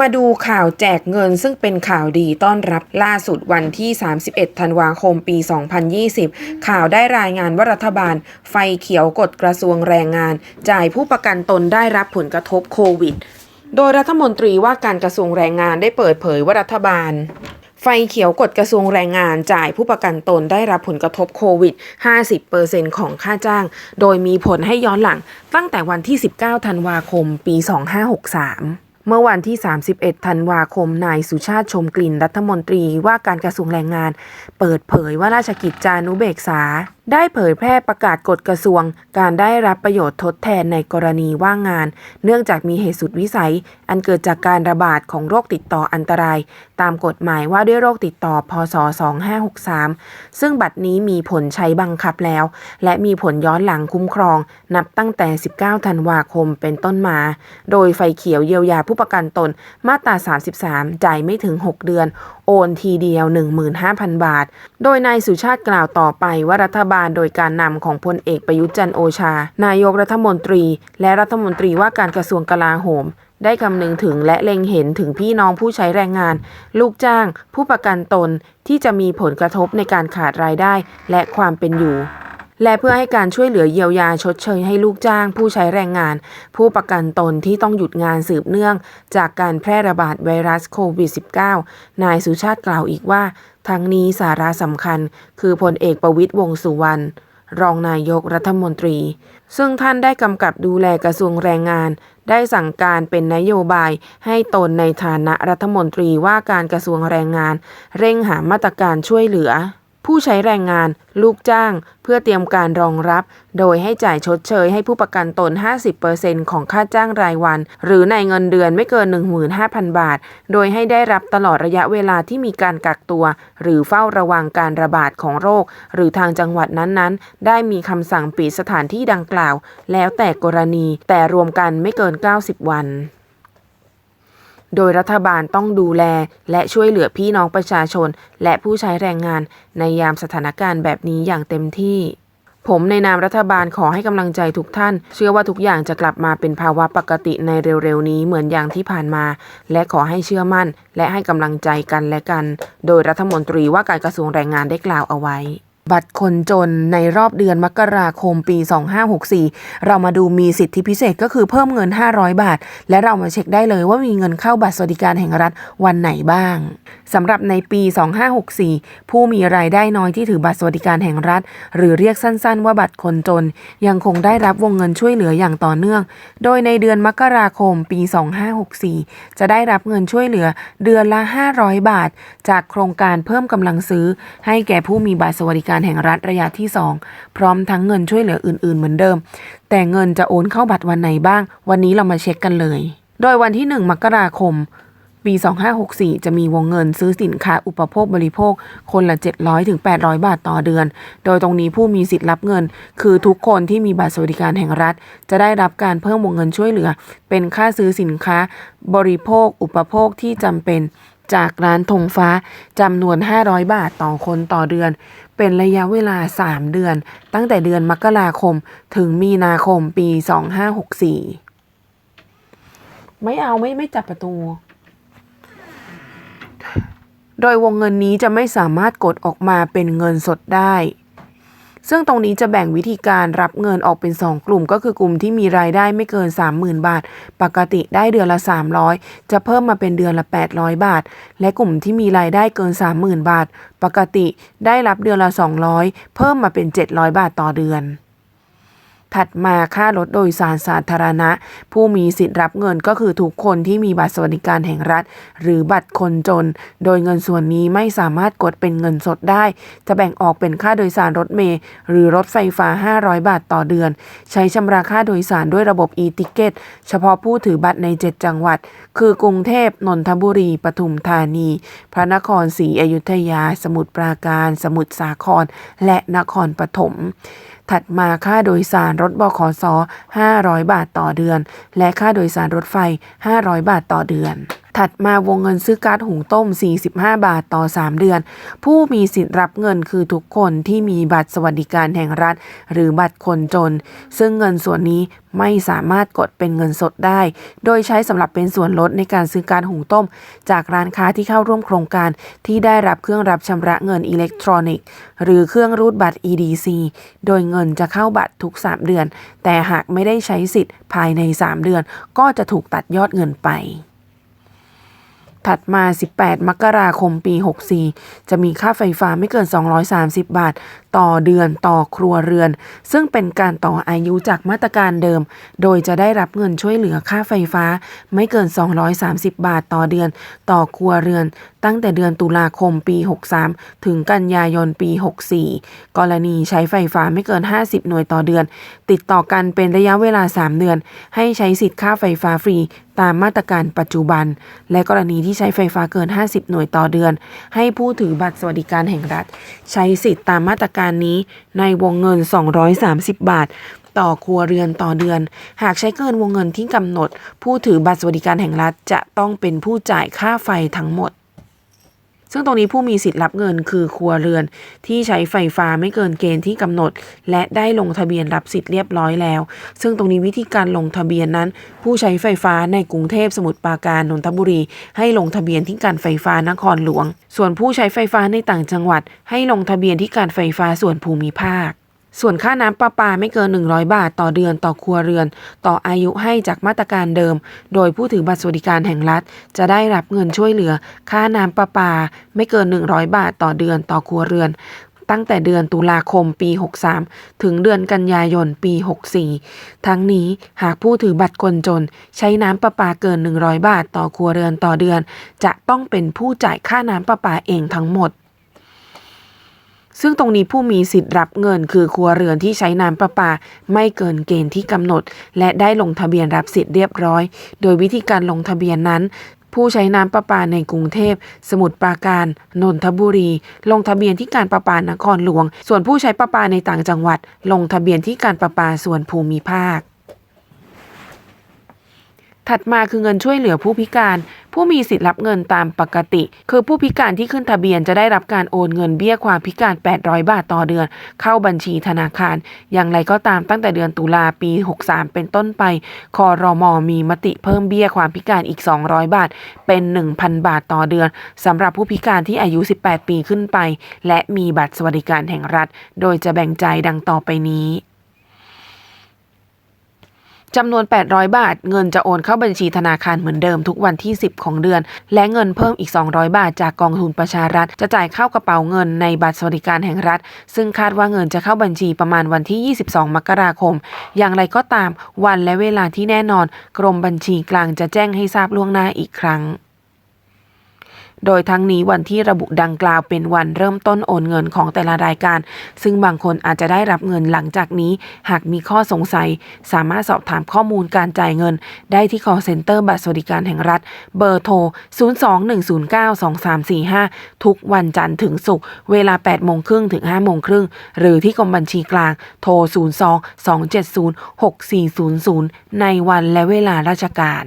มาดูข่าวแจกเงินซึ่งเป็นข่าวดีต้อนรับล่าสุดวันที่ 31 ธันวาคม ปี 2020 ข่าวได้รายงานว่ารัฐบาล ไฟเขียวกฎกระทรวงแรงงาน จ่ายผู้ประกันตนได้รับผลกระทบโควิด โดยรัฐมนตรีว่าการกระทรวงแรงงานได้เปิดเผยว่ารัฐบาลไฟเขียวกฎกระทรวงแรงงานจ่ายผู้ประกันตนได้รับผลกระทบโควิด 50%ของค่าจ้าง โดยมีผลให้ย้อนหลังตั้งแต่วันที่ 19 ธันวาคม ปี 2563 เมื่อวันที่ 31 ธันวาคม นายสุชาติชมกลิ่นรัฐมนตรีว่าการกระทรวงแรงงาน เปิดเผยว่าราชกิจจานุเบกษา ได้เผยแพร่ประกาศกฎกระทรวง การได้รับประโยชน์ทดแทนในกรณีว่างงาน เนื่องจากมีเหตุสุดวิสัย อันเกิดจากการระบาดของโรคติดต่ออันตราย ตามกฎหมายว่าด้วยโรคติดต่อ พศ 2563 ซึ่งบัตรนี้มีผลใช้บังคับแล้ว และมีผลย้อนหลังคุ้มครอง นับตั้งแต่ 19 ธันวาคมเป็นต้นมา โดยไฟเขียวเยียวยาผู้ประกันตนมาตรา 33 จ่ายไม่ถึง 6 เดือน โอนทีเดียว 15,000 บาท โดยนายสุชาติกล่าวต่อไปว่ารัฐบาลโดยการนำของพลเอกประยุทธ์จันโอชา นายกรัฐมนตรี และรัฐมนตรีว่าการกระทรวงกลาโหม ได้คำนึงถึงและเล็งเห็นถึงพี่น้องผู้ใช้แรงงาน ลูกจ้าง ผู้ประกันตนที่จะมีผลกระทบในการขาดรายได้ และความเป็นอยู่ และเพื่อให้การช่วยเหลือเยียวยาชดเชยให้ลูกจ้าง ผู้ใช้แรงงาน ผู้ประกันตนที่ต้องหยุดงานสืบเนื่อง จากการแพร่ระบาดไวรัสโควิด -19 นายสุชาติกล่าวอีกว่า ทั้งนี้สาระสำคัญ คือพลเอกประวิตยวงสุวรรณรองนายกรัฐมนตรี ซึ่งท่านได้กำกับดูแลกระทรวงแรงงาน ได้สั่งการเป็นนโยบายให้ตนในฐานะรัฐมนตรีว่าการกระทรวงแรงงาน เร่งหามาตรการช่วยเหลือ ผู้ใช้แรงงาน ลูกจ้าง เพื่อเตรียมการรองรับ โดยให้จ่ายชดเชยให้ผู้ประกันตน 50%ของค่าจ้างรายวัน หรือในเงินเดือนไม่เกิน 15,000 บาท โดยให้ได้รับตลอดระยะเวลาที่มีการกักตัว หรือเฝ้าระวังการระบาดของโรค หรือทางจังหวัดนั้นๆ ได้มีคำสั่งปิดสถานที่ดังกล่าว แล้วแต่กรณี แต่รวมกันไม่เกิน 90 วัน โดยรัฐบาลต้องดูแลและช่วยเหลือพี่น้องประชาชน และผู้ใช้แรงงานในยามสถานการณ์แบบนี้อย่างเต็มที่ ผมในนามรัฐบาลขอให้กำลังใจทุกท่าน เชื่อว่าทุกอย่างจะกลับมาเป็นภาวะปกติในเร็วๆนี้เหมือนอย่างที่ผ่านมา และขอให้เชื่อมั่น และให้กำลังใจกันและกัน โดยรัฐมนตรีว่าการกระทรวงแรงงานได้กล่าวเอาไว้ บัตรคนจนในรอบเดือนมกราคมปี 2564 เรามาดูมีสิทธิพิเศษก็คือเพิ่มเงิน 500 บาท และเรามาเช็คได้เลยว่ามีเงินเข้าบัตรสวัสดิการแห่งรัฐวันไหนบ้างสำหรับในปี 2564 ผู้มีรายได้น้อยที่ถือบัตรสวัสดิการแห่งรัฐ หรือเรียกสั้นๆ ว่าบัตรคนจน ยังคงได้รับวงเงินช่วยเหลืออย่างต่อเนื่อง โดยในเดือนมกราคมปี 2564 จะได้รับเงินช่วยเหลือเดือนละ 500 บาท จากโครงการเพิ่มกำลังซื้อ ให้แก่ผู้มีบัตรสวัสดิการการแห่งรัฐระยะที่ 2 พร้อมทั้งเงินช่วยเหลืออื่น ๆ เหมือนเดิม แต่เงินจะโอนเข้าบัตรวันไหนบ้าง วันนี้เรามาเช็คกันเลย โดยวันที่ 1 มกราคมปี 2564 จะมีวงเงินซื้อสินค้าอุปโภคบริโภค คนละ 700 ถึง 800 บาทต่อเดือน โดยตรงนี้ผู้มีสิทธิ์รับเงิน คือทุกคนที่มีบัตรสวัสดิการแห่งรัฐ จะได้รับการเพิ่มวงเงินช่วยเหลือ เป็นค่าซื้อสินค้าบริโภค อุปโภคที่จำเป็น จากร้านธงฟ้าจำนวน 500 บาทต่อคนต่อเดือน เป็นระยะเวลา 3 เดือน ตั้งแต่เดือนมกราคมถึงมีนาคมปี 2564 ไม่เอาไม่ไม่จับประตู โดยวงเงินนี้จะไม่สามารถกดออกมาเป็นเงินสดได้ ซึ่งตรงนี้จะแบ่งวิธีการรับเงินออกเป็น 2 กลุ่ม ก็คือกลุ่มที่มีรายได้ไม่เกิน 30,000 บาท ปกติได้เดือนละ 300 จะเพิ่มมาเป็นเดือนละ 800 บาท และกลุ่มที่มีรายได้เกิน 30,000 บาท ปกติได้รับเดือนละ 200 เพิ่มมาเป็น 700 บาทต่อเดือน ถัดมาค่ารถโดยสารสาธารณะ ผู้มีสิทธิ์รับเงินก็คือทุกคนที่มีบัตรสวัสดิการแห่งรัฐ หรือบัตรคนจน โดยเงินส่วนนี้ไม่สามารถกดเป็นเงินสดได้ จะแบ่งออกเป็นค่าโดยสารรถเมล์หรือรถไฟฟ้า 500 บาทต่อเดือน ใช้ชำระค่าโดยสารด้วยระบบ e-ticket เฉพาะผู้ถือบัตรใน 7 จังหวัด คือกรุงเทพนนทบุรีปทุมธานี พระนครศรีอยุธยา สมุทรปราการ สมุทรสาคร และนครปฐม ถัดมาค่าโดยสารรถบขส500 บาทต่อเดือน และค่าโดยสารรถไฟ 500 บาทต่อเดือน ถัดมาวงเงินซื้อก๊าซหุงต้ม 45 บาทต่อ 3 เดือน ผู้มีสิทธิ์รับเงินคือทุกคนที่มีบัตรสวัสดิการแห่งรัฐ หรือบัตรคนจน ซึ่งเงินส่วนนี้ไม่สามารถกดเป็นเงินสดได้ โดยใช้สำหรับเป็นส่วนลดในการซื้อกาซหุงต้ม จากร้านค้าที่เข้าร่วมโครงการที่ได้รับเครื่องรับชำระเงินอิเล็กทรอนิกส์ หรือเครื่องรูดบัตร EDC โดยเงินจะเข้าบัตรทุก 3 เดือน แต่หากไม่ได้ใช้สิทธิ์ภายใน 3 เดือน ก็จะถูกตัดยอดเงินไป ถัดมา 18 มกราคม ปี 64 จะมีค่าไฟฟ้าไม่เกิน 230 บาทต่อเดือนต่อครัวเรือน ซึ่งเป็นการต่ออายุจากมาตรการเดิม โดยจะได้รับเงินช่วยเหลือค่าไฟฟ้า ไม่เกิน 230 บาทต่อเดือน ต่อครัวเรือน ตั้งแต่เดือนตุลาคมปี 63 ถึงกันยายนปี 64 กรณีใช้ไฟฟ้าไม่เกิน 50 หน่วยต่อเดือน ติดต่อกันเป็นระยะเวลา 3 เดือน ให้ใช้สิทธิ์ค่าไฟฟ้าฟรีตามมาตรการปัจจุบัน และกรณีที่ใช้ไฟฟ้าเกิน 50 หน่วยต่อเดือน ให้ผู้ถือบัตรสวัสดิการแห่งรัฐ ใช้สิทธิ์ตามมาตรการนี้ในวงเงิน 230 บาท ต่อครัวเรือนต่อเดือน หากใช้เกินวงเงินที่กำหนด ผู้ถือบัตรสวัสดิการแห่งรัฐจะต้องเป็นผู้จ่ายค่าไฟทั้งหมด ซึ่งตรงนี้ผู้มีสิทธิ์รับเงินคือครัวเรือนที่ใช้ไฟฟ้าไม่เกินเกณฑ์ที่กำหนด และได้ลงทะเบียนรับสิทธิ์เรียบร้อยแล้ว ซึ่งตรงนี้วิธีการลงทะเบียนนั้น ผู้ใช้ไฟฟ้าในกรุงเทพสมุทรปราการนนทบุรี ให้ลงทะเบียนที่การไฟฟ้านครหลวง ส่วนผู้ใช้ไฟฟ้าในต่างจังหวัด ให้ลงทะเบียนที่การไฟฟ้าส่วนภูมิภาค ส่วนค่าน้ำประปาไม่เกิน 100 บาทต่อเดือนต่อครัวเรือน ต่ออายุให้จากมาตรการเดิม โดยผู้ถือบัตรสวัสดิการแห่งรัฐ จะได้รับเงินช่วยเหลือ ค่าน้ำประปาไม่เกิน 100 บาทต่อเดือนต่อครัวเรือน ตั้งแต่เดือนตุลาคมปี 63 ถึงเดือนกันยายนปี 64 ทั้งนี้หากผู้ถือบัตรคนจน ใช้น้ำประปาเกิน 100 บาทต่อครัวเรือนต่อเดือน จะต้องเป็นผู้จ่ายค่าน้ำประปาเองทั้งหมด ซึ่งตรงนี้ผู้มีสิทธิ์รับเงินคือครัวเรือนที่ใช้น้ำประปา ไม่เกินเกณฑ์ที่กำหนด และได้ลงทะเบียนรับสิทธิ์เรียบร้อย โดยวิธีการลงทะเบียนนั้นผู้ใช้น้ำประปาในกรุงเทพ สมุทรปราการ นนทบุรี ลงทะเบียนที่การประปานครหลวง ส่วนผู้ใช้ประปาในต่างจังหวัด ลงทะเบียนที่การประปาส่วนภูมิภาค ถัดมาคือเงินช่วยเหลือผู้พิการ ผู้มีสิทธิ์รับเงินตามปกติ คือผู้พิการที่ขึ้นทะเบียนจะได้รับการโอนเงินเบี้ยความพิการ 800 บาทต่อเดือน เข้าบัญชีธนาคาร อย่างไรก็ตามตั้งแต่เดือนตุลาปี 63 เป็นต้นไป คอรมอมีมติเพิ่มเบี้ยความพิการอีก 200 บาท เป็น 1,000 บาทต่อเดือนสำหรับผู้พิการที่อายุ 18 ปีขึ้นไป และมีบัตรสวัสดิการแห่งรัฐ โดยจะแบ่งใจดังต่อไปนี้ จำนวน 800 บาท เงินจะโอนเข้าบัญชีธนาคารเหมือนเดิมทุกวันที่ 10 ของเดือน และเงินเพิ่มอีก 200 บาท จากกองทุนประชารัฐ จะจ่ายเข้ากระเป๋าเงินในบัตรสวัสดิการแห่งรัฐ ซึ่งคาดว่าเงินจะเข้าบัญชีประมาณวันที่ 22 มกราคม อย่างไรก็ตาม วันและเวลาที่แน่นอน กรมบัญชีกลางจะแจ้งให้ทราบล่วงหน้าอีกครั้ง โดยทั้งนี้วันที่ระบุดังกล่าวเป็นวันเริ่มต้นโอนเงินของแต่ละรายการ ซึ่งบางคนอาจจะได้รับเงินหลังจากนี้ หากมีข้อสงสัย สามารถสอบถามข้อมูลการจ่ายเงิน ได้ที่ call center บัตรสวัสดิการแห่งรัฐ เบอร์โทร 021092345 ทุกวันจันทร์ถึงศุกร์เวลา8โมงครึ่งถึง5โมงครึ่งหรือที่กรมบัญชีกลางโทร 02-270-6400 ในวันและเวลาราชการ